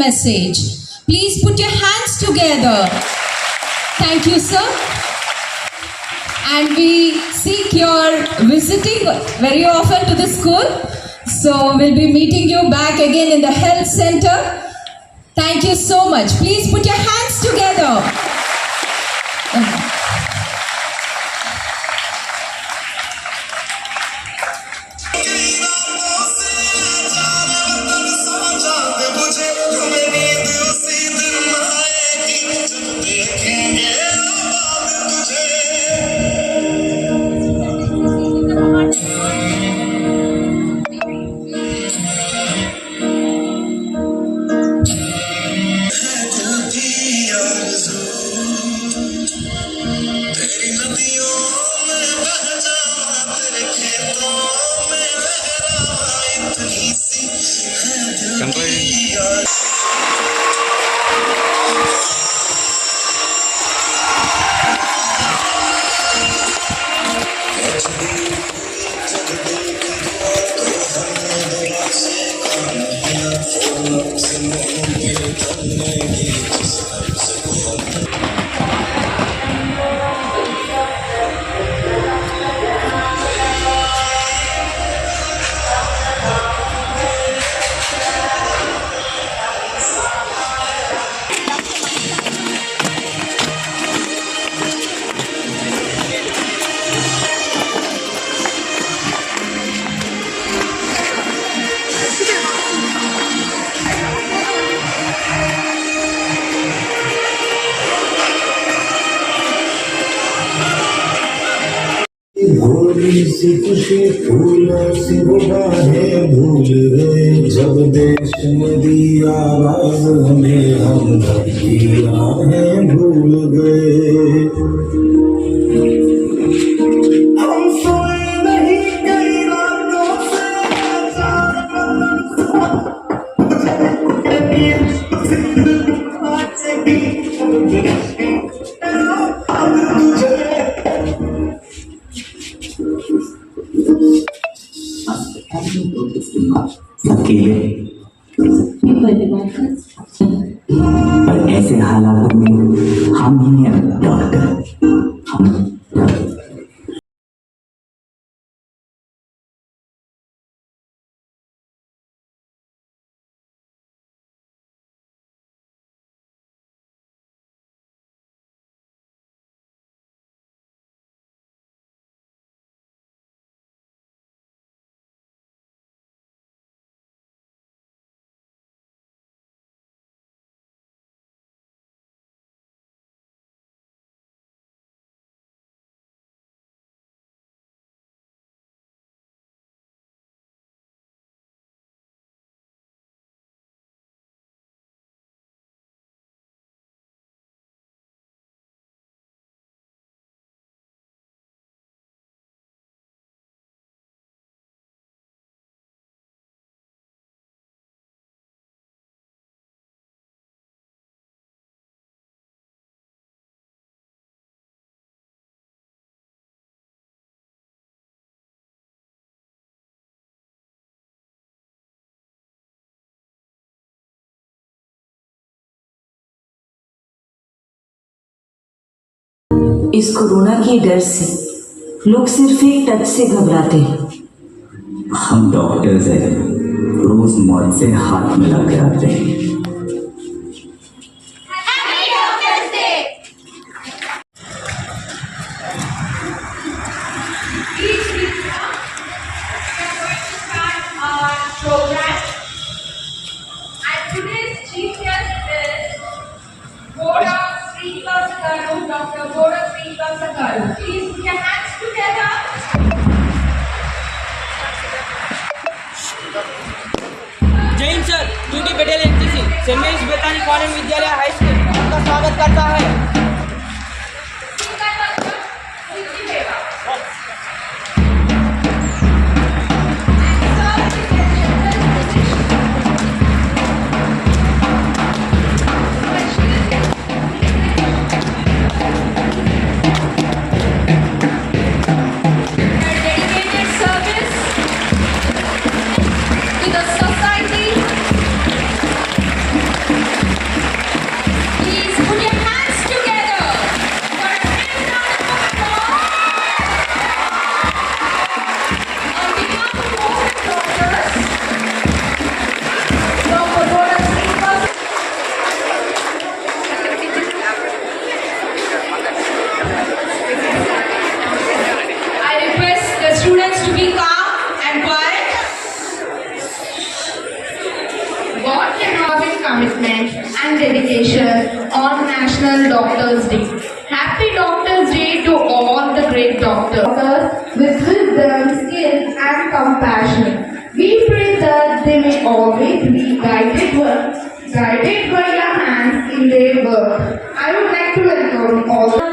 message. Please put your hands together. Thank you, sir. And we seek your visiting very often to the school. So we'll be meeting you back again in the health center. Thank you so much. Please put your hands together. दिया राज हमें हम की राहें भूल गए हम सोए इस कोरोना के डर से लोग सिर्फ़ एक टच से घबराते हैं। हम डॉक्टर्स हैं। रोज मौत से हाथ मिला के आते हैं। एनसीसी बेतानी कॉलेज विद्यालय हाई स्कूल आपका स्वागत करता है। God for his commitment and dedication on National Doctors Day. Happy Doctors Day to all the great doctors with wisdom, skill and compassion. We pray that they may always be guided, guided by your hands in their work. I would like to welcome all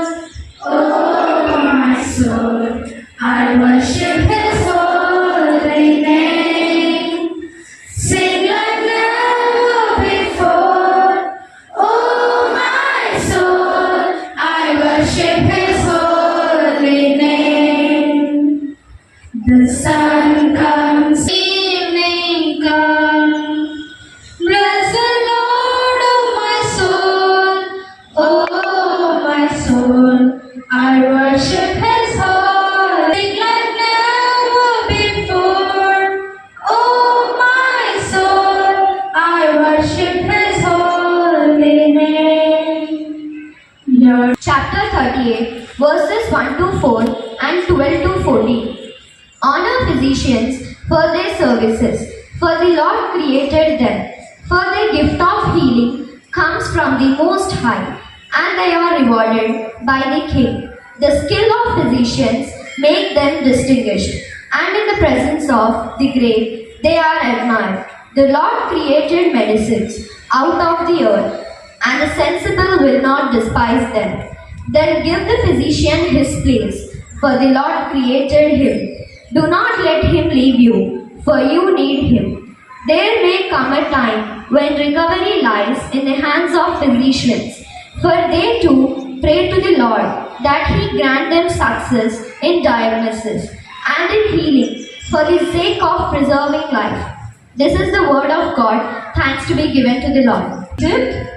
distinguished, and in the presence of the great they are admired. The Lord created medicines out of the earth, and the sensible will not despise them. Then give the physician his place, for the Lord created him. Do not let him leave you, for you need him. There may come a time when recovery lies in the hands of physicians, for they too pray to the Lord that he grant them success in diagnosis and in healing for the sake of preserving life. This is the word of God. Thanks to be given to the Lord. Seated.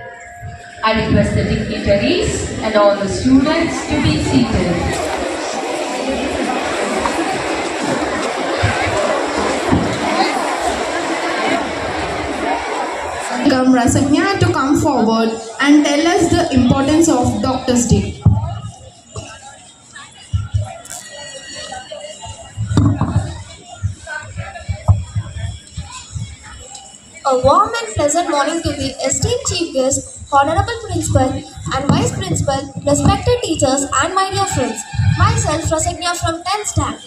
I request the dignitaries and all the students to be seated. welcome Rasanya to come forward and tell us the importance of Doctor's Day. A warm and pleasant morning to the esteemed chief guest, honorable principal and vice principal, respected teachers and my dear friends. Myself Rasagna from 10th standard.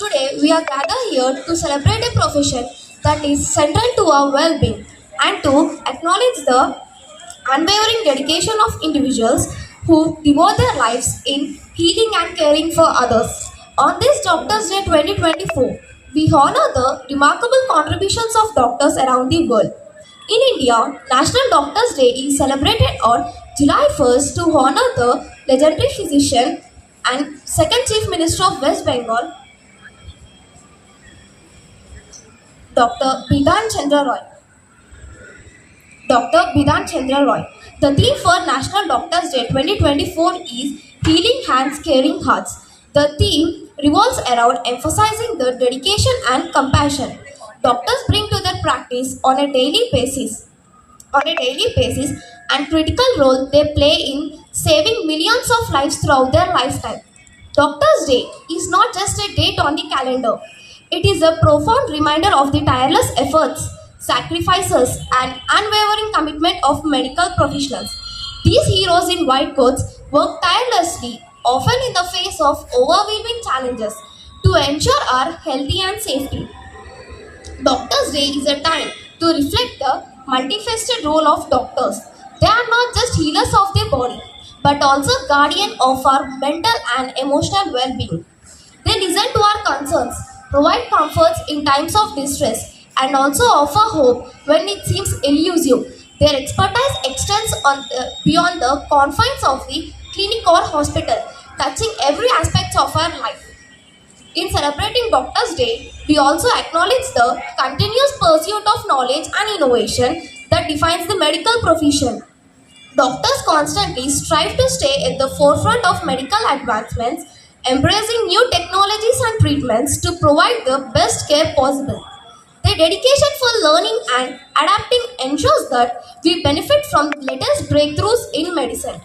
Today we are gathered here to celebrate a profession that is central to our well-being and to acknowledge the unwavering dedication of individuals who devote their lives in healing and caring for others. On this Doctors' Day 2024, we honor the remarkable contributions of doctors around the world. In India, National Doctors' Day is celebrated on July 1st to honor the legendary physician and second Chief Minister of West Bengal, Dr. Bidhan Chandra Roy. Dr. Bidhan Chandra Roy. The theme for National Doctors Day 2024 is Healing Hands, Caring Hearts. The theme revolves around emphasizing the dedication and compassion doctors bring to their practice on a daily basis. On a daily basis, and critical role they play in saving millions of lives throughout their lifetime. Doctors' Day is not just a date on the calendar. It is a profound reminder of the tireless efforts, sacrifices, and unwavering commitment of medical professionals. These heroes in white coats work tirelessly, often in the face of overwhelming challenges, to ensure our healthy and safety. Doctors' Day is a time to reflect the multifaceted role of doctors. They are not just healers of their body, but also guardian of our mental and emotional well-being. They listen to our concerns, provide comforts in times of distress, and also offer hope when it seems elusive. Their expertise extends on the, beyond the confines of the clinic or hospital, touching every aspect of our life. In celebrating Doctors' Day, we also acknowledge the continuous pursuit of knowledge and innovation that defines the medical profession. Doctors constantly strive to stay at the forefront of medical advancements, embracing new technologies and treatments to provide the best care possible. Their dedication for learning and adapting ensures that we benefit from the latest breakthroughs in medicine.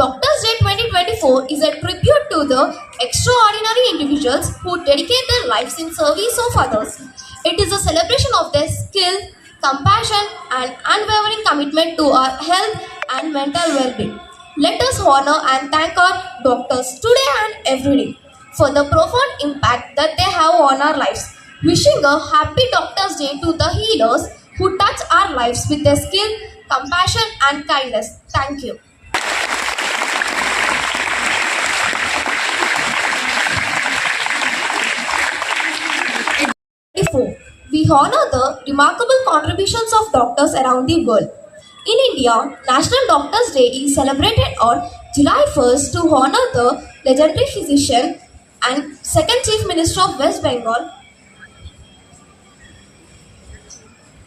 Doctors' Day 2024 is a tribute to the extraordinary individuals who dedicate their lives in service of others. It is a celebration of their skill, compassion, and unwavering commitment to our health and mental well being. Let us honor and thank our doctors today and every day for the profound impact that they have on our lives. Wishing a happy Doctors' Day to the healers who touch our lives with their skill, compassion, and kindness. Thank you. Therefore, we honor the remarkable contributions of doctors around the world. In India, National Doctors' Day is celebrated on July 1st to honor the legendary physician and second Chief Minister of West Bengal,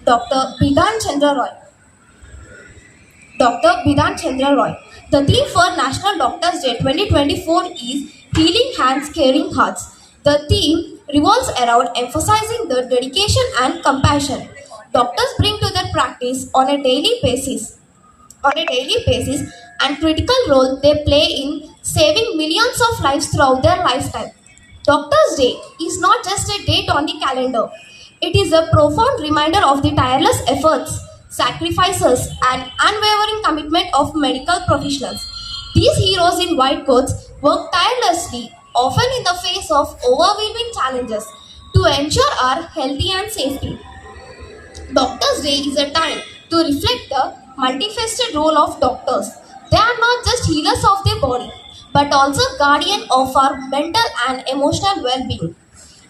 Dr. Bidhan Chandra Roy. Dr. Bidhan Chandra Roy. The theme for National Doctors Day 2024 is Healing Hands, Caring Hearts. The theme revolves around emphasizing the dedication and compassion doctors bring to their practice on a daily basis. On a daily basis, and critical role they play in saving millions of lives throughout their lifetime. Doctors' Day is not just a date on the calendar. It is a profound reminder of the tireless efforts, sacrifices, and unwavering commitment of medical professionals. These heroes in white coats work tirelessly, often in the face of overwhelming challenges, to ensure our healthy and safety. Doctors' Day is a time to reflect the multifaceted role of doctors. They are not just healers of their body, but also guardian of our mental and emotional well-being.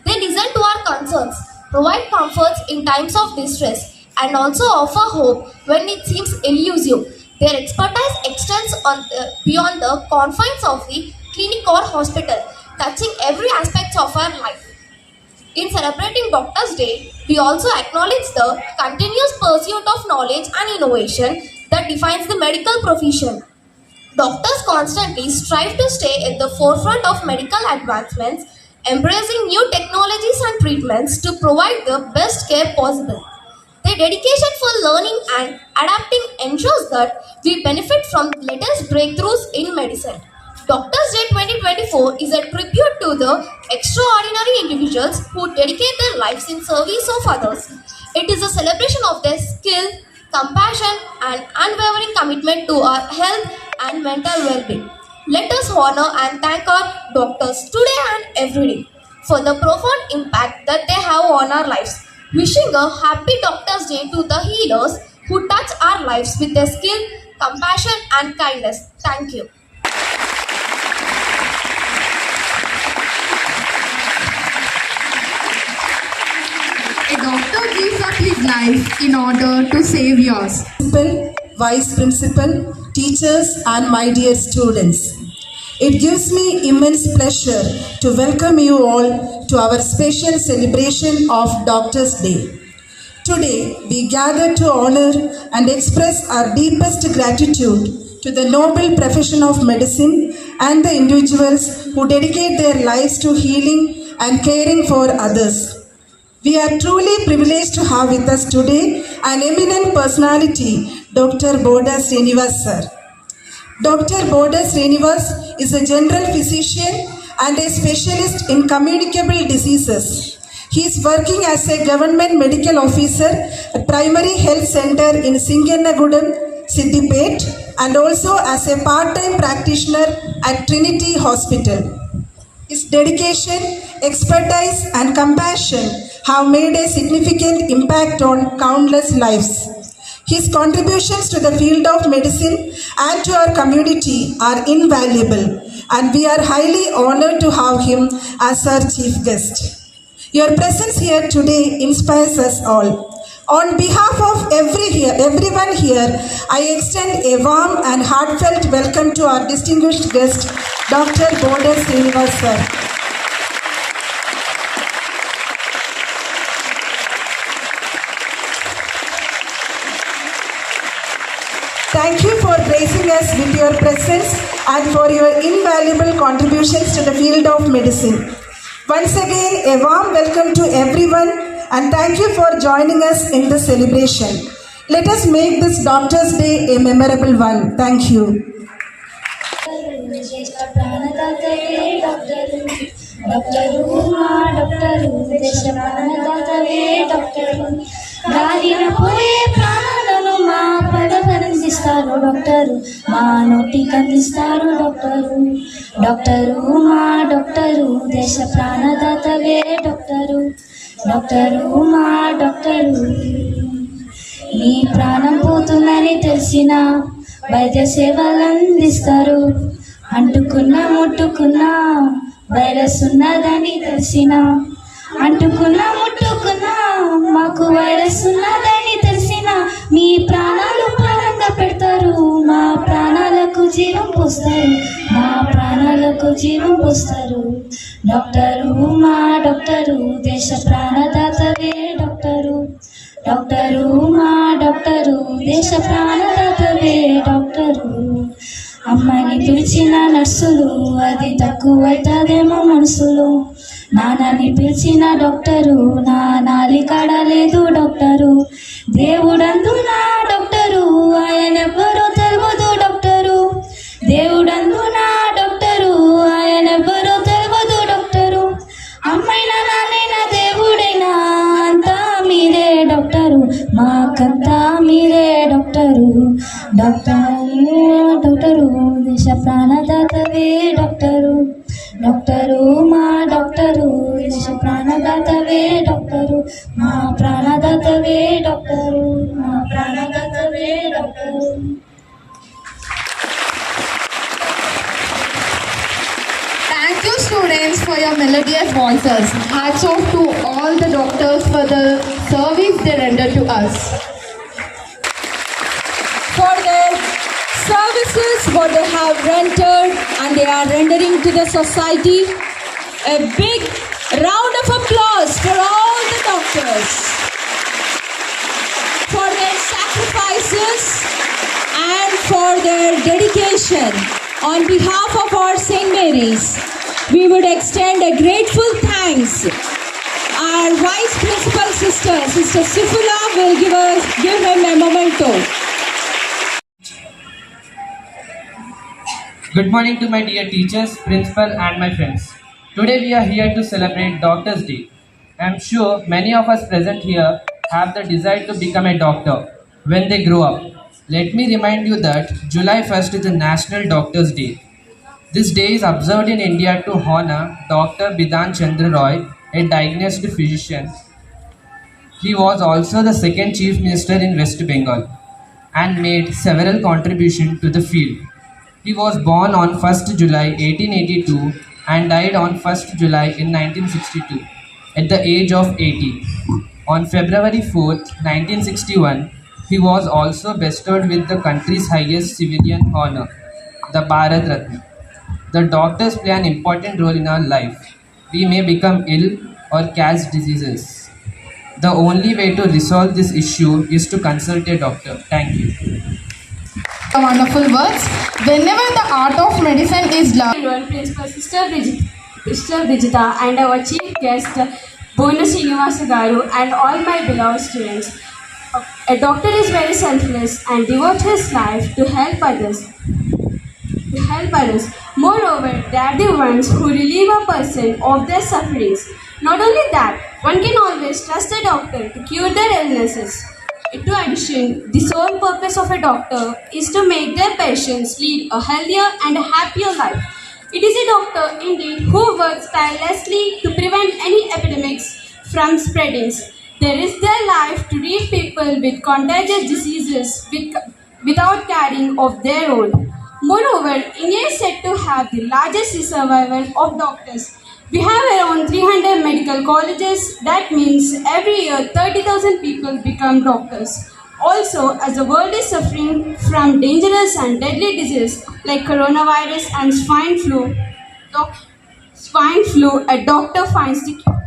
They listen to our concerns, provide comforts in times of distress, and also offer hope when it seems elusive. Their expertise extends on the, beyond the confines of the clinic or hospital, touching every aspect of our life. In celebrating Doctors' Day, we also acknowledge the continuous pursuit of knowledge and innovation that defines the medical profession. Doctors constantly strive to stay at the forefront of medical advancements, embracing new technologies and treatments to provide the best care possible. Their dedication for learning and adapting ensures that we benefit from latest breakthroughs in medicine. Doctors Day 2024 is a tribute to the extraordinary individuals who dedicate their lives in service of others. It is a celebration of their skill, compassion, and unwavering commitment to our health and mental well-being. Let us honor and thank our doctors today and every day for the profound impact that they have on our lives. Wishing a happy Doctors' Day to the healers who touch our lives with their skill, compassion, and kindness. Thank you. A doctor gives up his life in order to save yours. Principal, Vice Principal, teachers, and my dear students. It gives me immense pleasure to welcome you all to our special celebration of Doctors' Day. Today, we gather to honor and express our deepest gratitude to the noble profession of medicine and the individuals who dedicate their lives to healing and caring for others. We are truly privileged to have with us today an eminent personality, Dr. Boda Srinivas sir. Dr. Boda Srinivas is a general physician and a specialist in communicable diseases. He is working as a government medical officer at Primary Health Center in Singanagudam, Siddipet, and also as a part-time practitioner at Trinity Hospital. His dedication, expertise, and compassion have made a significant impact on countless lives. His contributions to the field of medicine and to our community are invaluable, and we are highly honored to have him as our chief guest. Your presence here today inspires us all. On behalf of every here, everyone here, I extend a warm and heartfelt welcome to our distinguished guest, Dr. Boda Srinivas. Thank you for gracing us with your presence and for your invaluable contributions to the field of medicine. Once again, a warm welcome to everyone and thank you for joining us in the celebration. Let us make this Doctor's Day a memorable one. Thank you. Doctor doctor ప్రాణదాతవే doctor గాలిన పోయే ప్రాణాలను మా పడపరందిస్తారు doctor మా నోటికి అందిస్తారు doctor doctor మా doctor దేశ ప్రాణదాతవే డాక్టరు డాక్టర్ మా డాక్టర్. నీ ప్రాణం పోతుందని తెలిసిన వైద్య సేవలు అందిస్తారు. అంటుకున్నా ముట్టుకున్నా వైరస్ ఉన్నదని తెలిసిన. అంటుకున్నా ముట్టుకున్నా మాకు వైరస్ ఉన్నదని తెలిసిన మీ ప్రాణాలు ప్రాణంగా పెడతారు. మా ప్రాణాలకు జీవం పోస్తారు. మా ప్రాణాలకు జీవం పోస్తారు. డాక్టరు మా డాక్టరు దేశ ప్రాణదాతవే డాక్టరు డాక్టరు మా డాక్టరు దేశ ప్రాణదాతవే డాక్టరు అమ్మని పిలిచిన నర్సులు అది తక్కువైతుందేమో మనసులు. నాన్నని పిలిచిన డాక్టరు నా నాలికాడ లేదు డాక్టరు దేవుడందు నా డాక్టరు ఆయన ఎవ్వరో తెలియదు డాక్టరు దేవుడందు నా డాక్టరు మాకంతా మీరే డాక్టరు. డాక్టర్ డాక్టరు దేశ ప్రాణదాతవే డాక్టరు. డాక్టరు మా డాక్టరు దేశ ప్రాణదాతవే డాక్టరు. మా ప్రాణదాతవే డాక్టరు మా ప్రాణదాతవే doctor. Students, for your melodious voices. Hats off to all the doctors for the service they render to us. for their services what they have rendered and they are rendering to the society. A big round of applause for all the doctors for their sacrifices and for their dedication. On behalf of our St. Mary's, we would extend a grateful thanks. Our Vice Principal Sister, Sister Sifula, will give us give him a memento. Good morning to my dear teachers, principal, and my friends. Today we are here to celebrate Doctor's Day. I am sure many of us present here have the desire to become a doctor when they grow up. Let me remind you that July 1st is the National Doctor's Day. This day is observed in India to honor Dr. Bidhan Chandra Roy, a diagnosed physician. He was also the second chief minister in West Bengal and made several contributions to the field. He was born on 1st July 1882 and died on 1st July in 1962 at the age of 80. On February 4th, 1961, he was also bestowed with the country's highest civilian honor, the Bharat Ratna. The doctors play an important role in our life. We may become ill or catch diseases. The only way to resolve this issue is to consult a doctor. Thank you. Wonderful words. Whenever the art of medicine is learned, Everyone, Principal Sister Vijita, Sister Vijita and our chief guest Bonu Srinivasa Garu and all my beloved students. A doctor is very selfless and devote his life to help others. Help others. Moreover, they are the ones who relieve a person of their sufferings. Not only that, one can always trust a doctor to cure their illnesses. To addition, the sole purpose of a doctor is to make their patients lead a healthier and a happier life. It is a doctor indeed who works tirelessly to prevent any epidemics from spreading. Risk their life to treat people with contagious diseases without caring of their own. Moreover, India is said to have the largest survival of doctors. We have around 300 medical colleges. That means every year 30,000 people become doctors. Also, as the world is suffering from dangerous and deadly diseases like coronavirus and swine flu, doc- swine flu, a doctor finds the cure.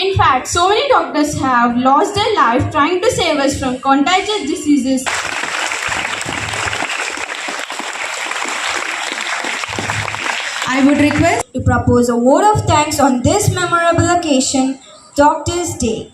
In fact, so many doctors have lost their life trying to save us from contagious diseases. I would request to propose a word of thanks on this memorable occasion, Doctor's Day.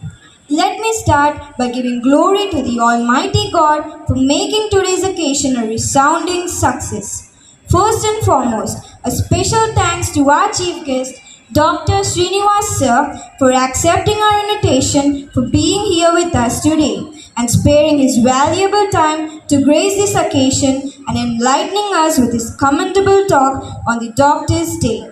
Let me start by giving glory to the Almighty God for making today's occasion a resounding success. First and foremost, a special thanks to our chief guest, Dr. Srinivas Sir, for accepting our invitation for being here with us today. And sparing his valuable time to grace this occasion and enlightening us with his commendable talk on the Doctor's Day.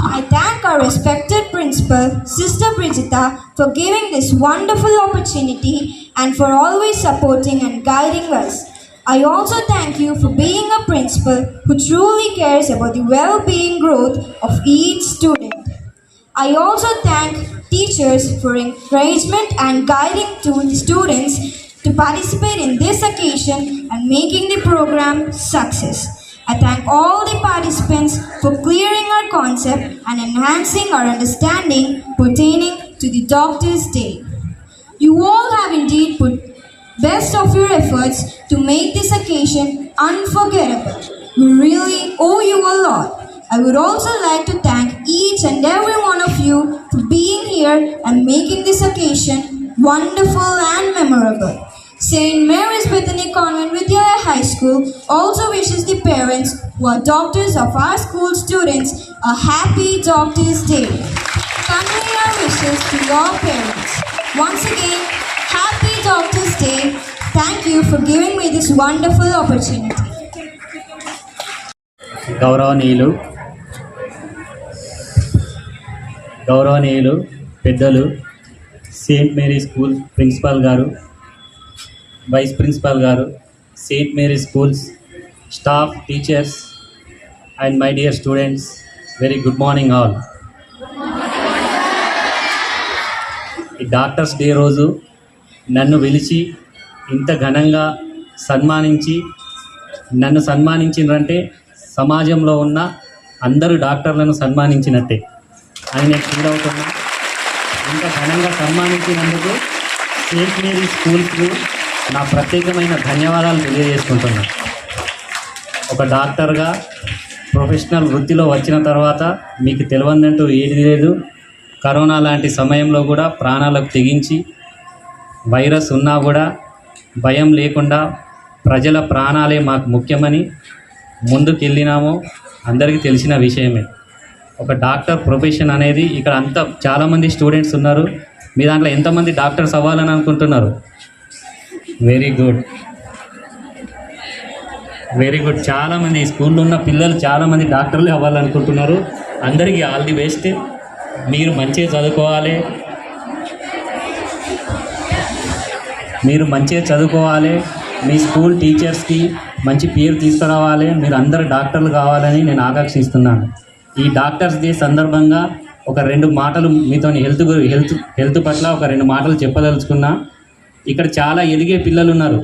I thank our respected principal, Sister Brigita, for giving this wonderful opportunity and for always supporting and guiding us. I also thank you for being a principal who truly cares about the well being growth of each student. I also thank teachers for encouragement and guiding to the students to participate in this occasion and making the program success. I thank all the participants for clearing our concept and enhancing our understanding pertaining to the Doctor's Day. You all have indeed put best of your efforts to make this occasion unforgettable. We really owe you a lot. I would also like to thank each and every one of you being here and making this occasion wonderful and memorable. St. Mary's Bethany Convent Vidyalaya High School also wishes the parents who are doctors of our school students a happy Doctor's Day. Convey our wishes to your parents. Once again, happy Doctor's Day. Thank you for giving me this wonderful opportunity. గౌరవనీయులు గౌరవనీయులు పెద్దలు Saint Mary school principal గారు vice principal గారు Saint Mary schools staff teachers and my dear students very good morning all. ఈ doctors day రోజు నన్ను పిలిచి ఇంత ఘనంగా సన్మానించి నన్ను సన్మానించినంటే సమాజంలో ఉన్న అందరు డాక్టర్లను సన్మానించినట్టే. అని నేను ఫీల్ అవుతున్నా ఇంత ఘనంగా సన్మానించినందుకు సెయింట్ మేరీ స్కూల్కు నా ప్రత్యేకమైన ధన్యవాదాలు తెలియజేసుకుంటున్నా. ఒక డాక్టర్గా ప్రొఫెషనల్ వృత్తిలో వచ్చిన తర్వాత మీకు తెలియదంటూ ఏది లేదు. కరోనా లాంటి సమయంలో కూడా ప్రాణాలకు తెగించి వైరస్ ఉన్నా కూడా భయం లేకుండా ప్రజల ప్రాణాలే మాకు ముఖ్యమని ముందుకెళ్ళినామో అందరికీ తెలిసిన విషయమే. ఒక డాక్టర్ ప్రొఫెషన్ అనేది ఇక్కడ అంతా చాలామంది స్టూడెంట్స్ ఉన్నారు. మీ దాంట్లో ఎంతమంది డాక్టర్స్ అవ్వాలని అనుకుంటున్నారు? వెరీ గుడ్ వెరీ గుడ్ చాలామంది స్కూల్లో ఉన్న పిల్లలు చాలామంది డాక్టర్లు అవ్వాలనుకుంటున్నారు అందరికీ ఆల్ ది బెస్ట్. మీరు మంచిగా చదువుకోవాలి. మీరు మంచిగా చదువుకోవాలి. మీ స్కూల్ టీచర్స్కి మంచి పేరు తీసుకురావాలి. మీరు అందరు డాక్టర్లు కావాలని నేను ఆకాంక్షిస్తున్నాను. ఈ డాక్టర్స్ డే సందర్భంగా ఒక రెండు మాటలు మీతో హెల్త్ హెల్త్ హెల్త్ పట్ల ఒక రెండు మాటలు చెప్పదలుచుకున్నా. ఇక్కడ చాలా ఎదిగే పిల్లలు ఉన్నారు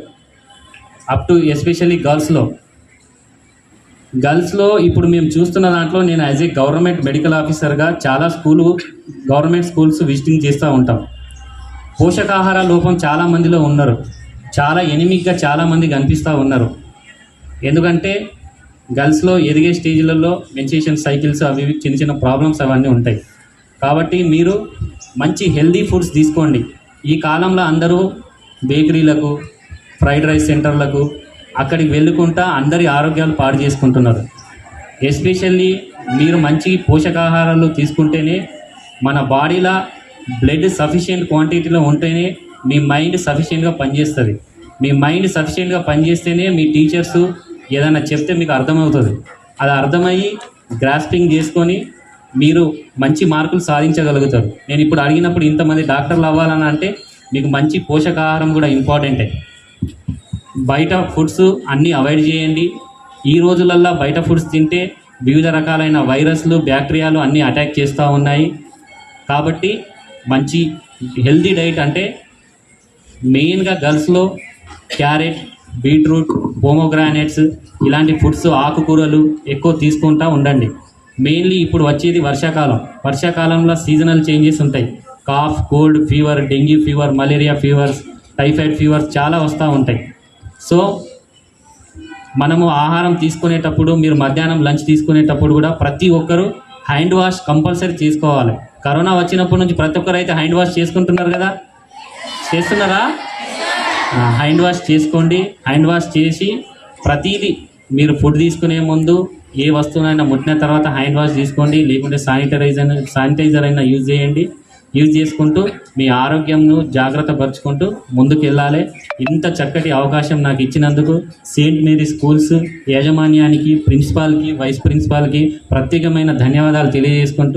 అప్ టు ఎస్పెషల్లీ గర్ల్స్లో. గర్ల్స్లో ఇప్పుడు మేము చూస్తున్న దాంట్లో నేను యాజ్ ఏ గవర్నమెంట్ మెడికల్ ఆఫీసర్గా చాలా స్కూలు గవర్నమెంట్ స్కూల్స్ విజిటింగ్ చేస్తూ ఉంటాం. పోషకాహార లోపం చాలా మందిలో ఉన్నారు. చాలా ఎనిమిక్గా చాలామంది కనిపిస్తూ ఉన్నారు. ఎందుకంటే గర్ల్స్లో ఎదిగే స్టేజ్లలో మెన్సేషన్ సైకిల్స్ అవి ఇవి చిన్న చిన్న ప్రాబ్లమ్స్ అవన్నీ ఉంటాయి. కాబట్టి మీరు మంచి హెల్దీ ఫుడ్స్ తీసుకోండి. ఈ కాలంలో అందరూ బేకరీలకు ఫ్రైడ్ రైస్ సెంటర్లకు అక్కడికి వెళ్ళుకుంటా అందరి ఆరోగ్యాలు పాడు చేసుకుంటున్నారు. ఎస్పెషల్లీ మీరు మంచి పోషకాహారాలు తీసుకుంటేనే మన బాడీలో బ్లడ్ సఫిషియెంట్ క్వాంటిటీలో ఉంటేనే మీ మైండ్ సఫిషియెంట్గా పనిచేస్తుంది. మీ మైండ్ సఫిషియెంట్గా పనిచేస్తేనే మీ టీచర్సు ఏదైనా చెప్తే మీకు అర్థమవుతుంది. అది అర్థమయ్యి గ్రాస్పింగ్ చేసుకొని మీరు మంచి మార్కులు సాధించగలుగుతారు. నేను ఇప్పుడు అడిగినప్పుడు ఇంతమంది డాక్టర్లు అవ్వాలని అంటే మీకు మంచి పోషకాహారం కూడా ఇంపార్టెంటే బయట ఫుడ్స్ అన్నీ అవాయిడ్ చేయండి. ఈ రోజులల్లో బయట ఫుడ్స్ తింటే వివిధ రకాలైన వైరస్లు బ్యాక్టీరియాలు అన్నీ అటాక్ చేస్తూ ఉన్నాయి. కాబట్టి మంచి హెల్తీ డైట్ అంటే మెయిన్గా గర్ల్స్లో క్యారెట్ బీట్రూట్ పోమోగ్రానేట్స్ ఇలాంటి ఫుడ్స్ ఆకుకూరలు ఎక్కువ తీసుకుంటూ ఉండండి. మెయిన్లీ ఇప్పుడు వచ్చేది వర్షాకాలం. వర్షాకాలంలో సీజనల్ చేంజెస్ ఉంటాయి. Cough cold fever dengue fever malaria fevers typhoid fevers చాలా వస్తూ ఉంటాయి. సో మనము ఆహారం తీసుకునేటప్పుడు మీరు మధ్యాహ్నం లంచ్ తీసుకునేటప్పుడు కూడా ప్రతి ఒక్కరూ హ్యాండ్ వాష్ కంపల్సరీ చేసుకోవాలి. కరోనా వచ్చినప్పటి నుంచి ప్రతి ఒక్కరు అయితే హ్యాండ్ వాష్ చేసుకుంటున్నారు కదా? చేస్తున్నారా? హ్యాండ్ వాష్ చేసుకోండి. హ్యాండ్ వాష్ చేసి ప్రతీది మీరు ఫుడ్ తీసుకునే ముందు ఏ వస్తువునైనా ముట్టిన తర్వాత హ్యాండ్ వాష్ తీసుకోండి. లేకుంటే శానిటైజర్ శానిటైజర్ అయినా యూజ్ చేయండి. యూజ్ చేసుకుంటూ మీ ఆరోగ్యంను జాగ్రత్త పరుచుకుంటూ ముందుకు వెళ్ళాలి ఇంత చక్కటి అవకాశం నాకు ఇచ్చినందుకు సెయింట్ మేరీ స్కూల్స్ యాజమాన్యానికి ప్రిన్సిపాల్కి వైస్ ప్రిన్సిపాల్కి ప్రత్యేకమైన ధన్యవాదాలు తెలియజేసుకుంటూ